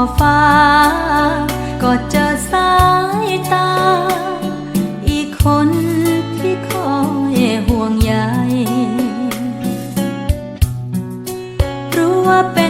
อฟ้า ก็เจอสายตา อีกคนที่คอยห่วงใยรู้ว่าเป็น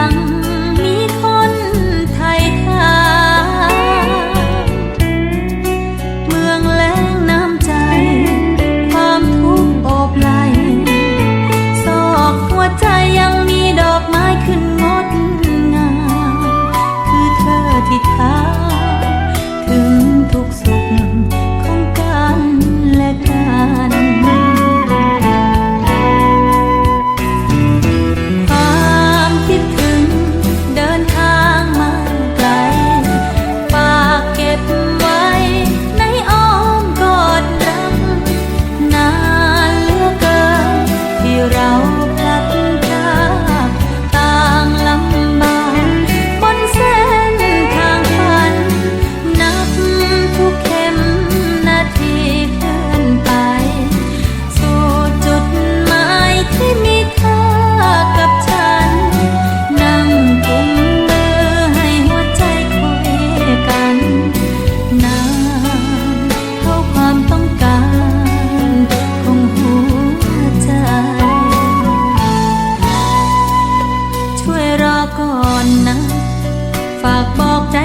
rằng ฝากบอกใจ